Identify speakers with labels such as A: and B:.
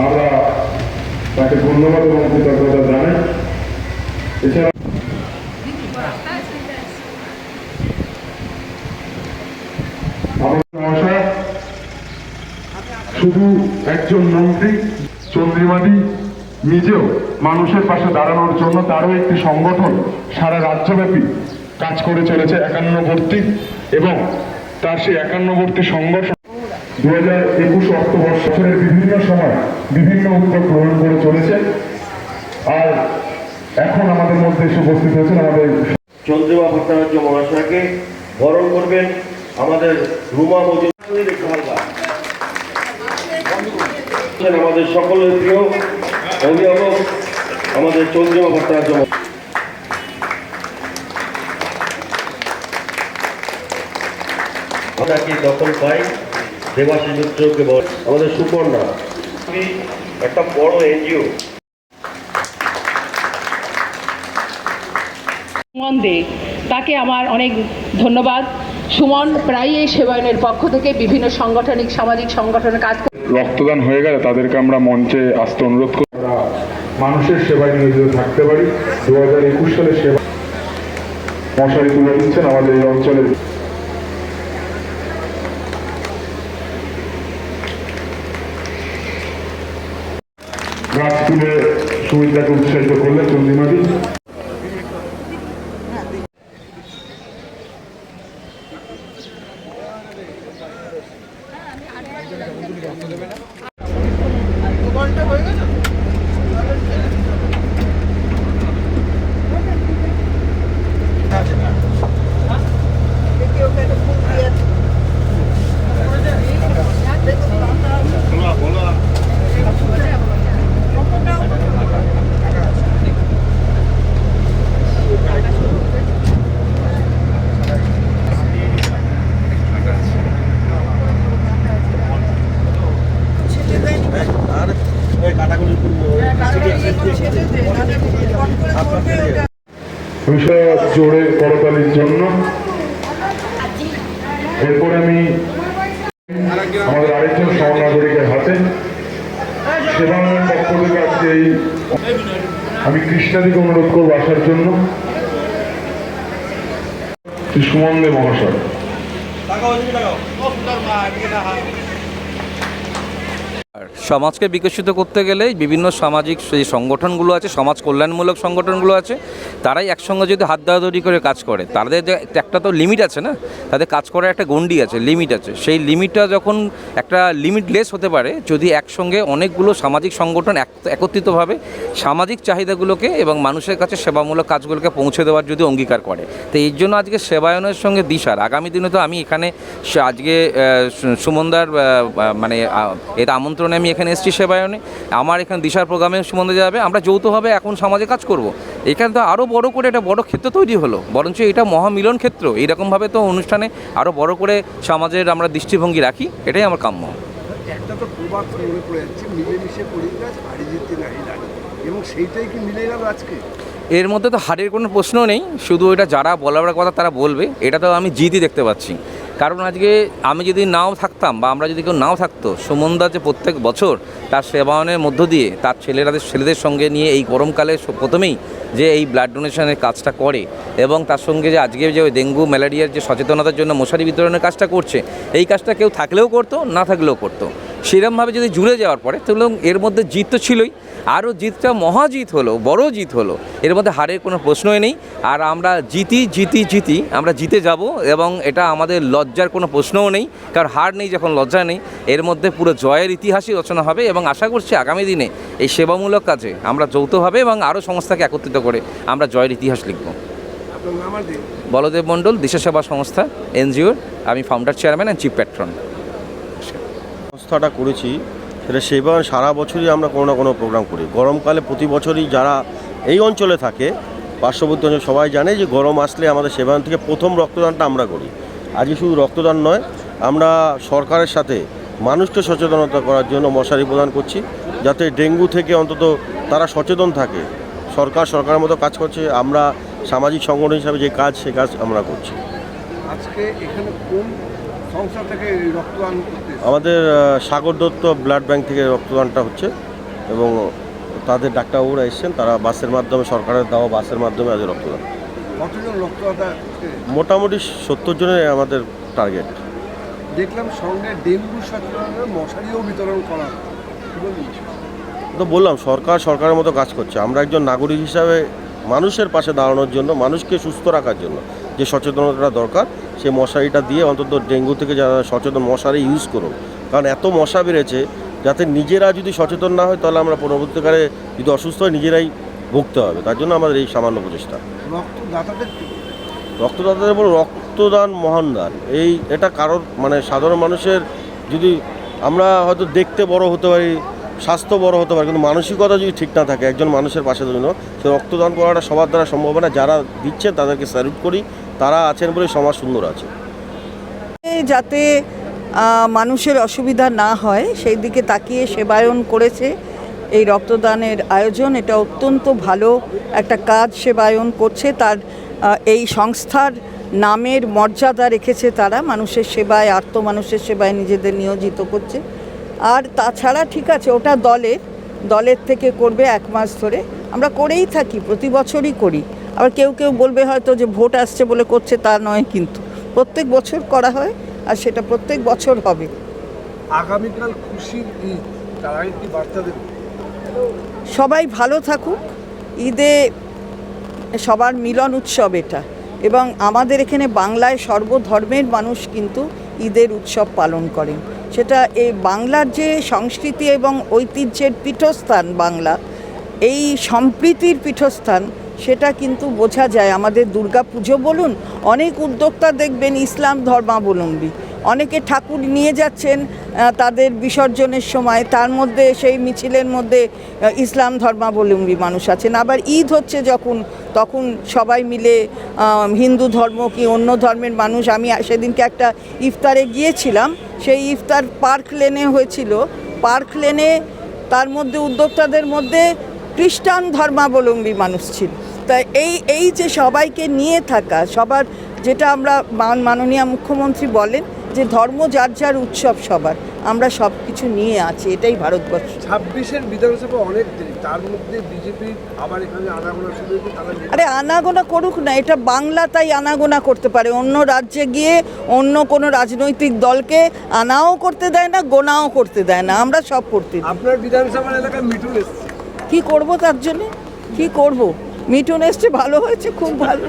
A: আমরা তাকে ধন্যবাদ এবং কৃতজ্ঞতা জানাই। শুধু একজন মন্ত্রী, চন্দ্রিমাদি নিজেও মানুষের পাশে দাঁড়ানোর জন্য তারও একটি সংগঠন সারা রাজ্যব্যাপী কাজ করে চলেছে একান্নবর্তী এবং তার সেই একান্নবর্তী সংগঠন দু হাজার একুশ অক্টোবর বছরের বিভিন্ন সময় বিভিন্ন উদ্যোগ গ্রহণ করে চলেছে। আর এখন আমাদের মধ্যে এসে উপস্থিত হয়েছেন আমাদের
B: চন্দ্রিমা ভট্টাচার্য মহাশয়কে বরণ করবেন আমাদের রুমা একটু আমাদের সকলের প্রিয় অভিভাবক, আমাদের চন্দ্রিমা ভট্টাচার্য। আপনাকে দখল পাই? দেবাশী মিত্রকে বল। আমাদের সুপর্ণা। একটা বড় এনজিও।
C: সুমন দে তাকে আমার অনেক ধন্যবাদ। সুমন প্রায়ই এই সেবায়নের পক্ষ থেকে বিভিন্ন সাংগঠনিক সামাজিক সংগঠনে কাজ করে।
A: রক্তদান হয়ে গেলে তাদেরকে আমরা মঞ্চে আসতে অনুরোধ করি। মানুষের সেবায় নিয়োজিত থাকতে পারি। দু হাজার একুশ সালে সেবা মশারি তুলে দিচ্ছেন আমাদের এই অঞ্চলের গাছ তুলে সুবিধাকে উৎসাহিত করলে চন্দ্রিমাদি বিষয় জোরে করতালির জন্য। এরপর আমি আমাদের আরেকজন সহনাগরিকের হাতে সেবানের পক্ষ থেকে আজকে এই আমি কৃষ্ণাদিকে অনুরোধ করব আসার জন্য। শ্রী সুমন মহাশয়।
D: সমাজকে বিকশিত করতে গেলে বিভিন্ন সামাজিক সেই সংগঠনগুলো আছে, সমাজ কল্যাণমূলক সংগঠনগুলো আছে, তারাই একসঙ্গে যদি হাত ধরাধরি করে কাজ করে, তাদের যে একটা তো লিমিট আছে না? তাদের কাজ করার একটা গণ্ডি আছে লিমিট আছে। সেই লিমিটটা যখন একটা লিমিটলেস হতে পারে, যদি একসঙ্গে অনেকগুলো সামাজিক সংগঠন এক- একত্রিতভাবে সামাজিক চাহিদাগুলোকে এবং মানুষের কাছে সেবামূলক কাজগুলোকে পৌঁছে দেওয়ার যদি অঙ্গীকার করে, তো এই জন্য আজকে সেবায়নের সঙ্গে দিশার। আগামী দিনে তো আমি এখানে আজকে সুমনদার মানে এটা আমন্ত্রণে আমি এখানে এসেছি সেবায়নে। আমার এখানে দিশার প্রোগ্রামে সম্বন্ধে যাবে। আমরা যৌথভাবে এখন সমাজে কাজ করব। এখানে তো আরও বড় করে একটা বড় ক্ষেত্র তৈরি হলো। বরঞ্চ এটা মহামিলন ক্ষেত্র। এইরকমভাবে তো অনুষ্ঠানে আরও বড় করে সমাজের আমরা দৃষ্টিভঙ্গি রাখি এটাই আমার কাম্য।
E: একটা তো প্রবাদ মনে পড়ে যাচ্ছে মিলেমিশে করি কাজ হারি জিততে নাহি এবং সেইটাই কি মিলে গেল আজকে?
D: এর মধ্যে তো হারের কোনো প্রশ্ন নেই। শুধু এটা যারা বলার কথা তারা বলবে এটা তো আমি জিতই দেখতে পাচ্ছি। কারণ আজকে আমি যদি নাও থাকতাম বা আমরা যদি কেউ নাও থাকতো, সুমনদা যে প্রত্যেক বছর তার সেবায়নের মধ্য দিয়ে তার ছেলেরাদের ছেলেদের সঙ্গে নিয়ে এই গরমকালে প্রথমেই যে এই ব্লাড ডোনেশনের কাজটা করে এবং তার সঙ্গে যে আজকে যে ডেঙ্গু, ম্যালেরিয়ার যে সচেতনতার জন্য মশারি বিতরণের কাজটা করছে, এই কাজটা কেউ থাকলেও করতো, না থাকলেও করতো। সেরমভাবে যদি জুড়ে যাওয়ার পরে তাহলে এর মধ্যে জিত তো ছিলই। আরও জিতটা মহাজিত হলো বড় জিত হলো। এর মধ্যে হারের কোনো প্রশ্নই নেই। আর আমরা জিতি জিতি জিতি আমরা জিতে যাব এবং এটা আমাদের লজ্জার কোনো প্রশ্নও নেই। কারণ হার নেই যখন লজ্জা নেই। এর মধ্যে পুরো জয়ের ইতিহাসই রচনা হবে এবং আশা করছি আগামী দিনে এই সেবামূলক কাজে আমরা যৌথভাবে এবং আরও সংস্থাকে একত্রিত করে আমরা জয়ের ইতিহাস লিখব। বলদেব মণ্ডল দেশের সেবা সংস্থা এনজিওর। আমি founder chairman and chief patron
B: সংস্থাটা করেছি, সেটা সেবা সারা বছরই আমরা কোনো না কোনো প্রোগ্রাম করি। গরমকালে প্রতি বছরই যারা এই অঞ্চলে থাকে, পার্শ্ববর্তী অঞ্চল সবাই জানে যে গরম আসলে আমাদের সেবায়ন থেকে প্রথম রক্তদানটা আমরা করি। আজকে শুধু রক্তদান নয়, আমরা সরকারের সাথে মানুষকে সচেতনতা করার জন্য মশারি প্রদান করছি, যাতে ডেঙ্গু থেকে অন্তত তারা সচেতন থাকে। সরকার সরকারের মতো কাজ করছে, আমরা সামাজিক সংগঠন হিসাবে যে কাজ, সে কাজ আমরা করছি।
E: আজকে এখানে কোন সংস্থা থেকে রক্তদান
B: আমাদের সাগর দত্ত ব্লাড ব্যাংক থেকে রক্তদানটা হচ্ছে এবং তাদের ডাক্তারবাবুরা এসছেন তারা বাসের মাধ্যমে সরকারের দেওয়া বাসের মাধ্যমে আজ রক্তদান।
E: কতজন রক্তদাতা
B: মোটামুটি সত্তর জনের আমাদের টার্গেট।
E: দেখলাম সঙ্গে ডেঙ্গু মশারিও বিতরণ করা?
B: তো বললাম সরকার সরকারের মতো কাজ করছে। আমরা একজন নাগরিক হিসাবে মানুষের পাশে দাঁড়ানোর জন্য মানুষকে সুস্থ রাখার জন্য। যে সচেতনতাটা দরকার সেই মশারিটা দিয়ে অন্তত ডেঙ্গু থেকে যারা সচেতন মশারি ইউজ করুন। কারণ এত মশা বেড়েছে যাতে নিজেরা যদি সচেতন না হয় তাহলে আমরা পরবর্তীকালে যদি অসুস্থ হয় নিজেরাই ভুগতে হবে। তার জন্য আমাদের এই সামান্য প্রচেষ্টা।
E: রক্তদাতাদের
B: রক্তদাতাদের বলো রক্তদান মহান দান। এই এটা কারোর মানে সাধারণ মানুষের যদি আমরা হয়তো দেখতে বড় হতে পারি স্বাস্থ্য বড় হতে পারে কিন্তু মানসিকতা যদি ঠিক না থাকে একজন মানুষের পাশে জন্য সে রক্তদান করাটা সবার দ্বারা সম্ভব না। যারা দিচ্ছেন তাদেরকে স্যালুট করি। তারা আছেন বলে সমাজ সুন্দর আছে।
F: যাতে মানুষের অসুবিধা না হয়, সেই দিকে তাকিয়ে সেবায়ন করেছে এই রক্তদানের আয়োজন। এটা অত্যন্ত ভালো একটা কাজ সেবায়ন করছে। তার এই সংস্থার নামের মর্যাদা রেখেছে তারা। মানুষের সেবায়, আর্ত মানুষের সেবায় নিজেদের নিয়োজিত করছে। আর তাছাড়া ঠিক আছে, ওটা দলের দলের থেকে করবে এক মাস ধরে। আমরা করেই থাকি, প্রতি বছরই করি। আবার কেউ কেউ বলবে হয়তো যে ভোট আসছে বলে করছে তা নয় কিন্তু প্রত্যেক বছর করা হয় আর সেটা প্রত্যেক বছর হবে।
E: আগামীকাল খুশির ঈদ তার কি বার্তা দেবে?
F: সবাই ভালো থাকুক। ঈদে সবার মিলন উৎসব এটা এবং আমাদের এখানে বাংলায় সর্বধর্মের মানুষ কিন্তু ঈদের উৎসব পালন করেন। সেটা এই বাংলার যে সংস্কৃতি এবং ঐতিহ্যের পীঠস্থান বাংলা এই সম্প্রীতির পীঠস্থান সেটা কিন্তু বোঝা যায়। আমাদের দুর্গা পুজো বলুন, অনেক উদ্যোক্তা দেখবেন ইসলাম ধর্মাবলম্বী। অনেকে ঠাকুর নিয়ে যাচ্ছেন তাদের বিসর্জনের সময়। তার মধ্যে সেই মিছিলের মধ্যে ইসলাম ধর্মাবলম্বী মানুষ আছেন। আবার ঈদ হচ্ছে যখন, তখন সবাই মিলে হিন্দু ধর্ম কি অন্য ধর্মের মানুষ। আমি সেদিনকে একটা ইফতারে গিয়েছিলাম। সেই ইফতার পার্ক লেনে হয়েছিল। পার্ক লেনে তার মধ্যে উদ্যোক্তাদের মধ্যে খ্রিস্টান ধর্মাবলম্বী মানুষ ছিল। তা এই এই যে সবাইকে নিয়ে থাকা সবার যেটা আমরা মান- মাননীয় মুখ্যমন্ত্রী বলেন যে ধর্ম যার যার উৎসব সবার আমরা সব কিছু নিয়ে আছি এটাই ভারতবর্ষ।
E: ছাব্বিশের বিধানসভা অনেক দেরি তার মধ্যে বিজেপি আবার এখানে আনাগোনা শুরু
F: আরে আনাগোনা করুক না এটা বাংলা তাই আনাগোনা করতে পারে অন্য রাজ্যে গিয়ে অন্য কোনো রাজনৈতিক দলকে আনাও করতে দেয় না গোনাও করতে দেয় না আমরা সব করতে
E: আপনার বিধানসভার এলাকায় মিঠুন এসছে।
F: কি করব তার জন্য? কি করব? মিঠুন এসছে ভালো হয়েছে খুব ভালো।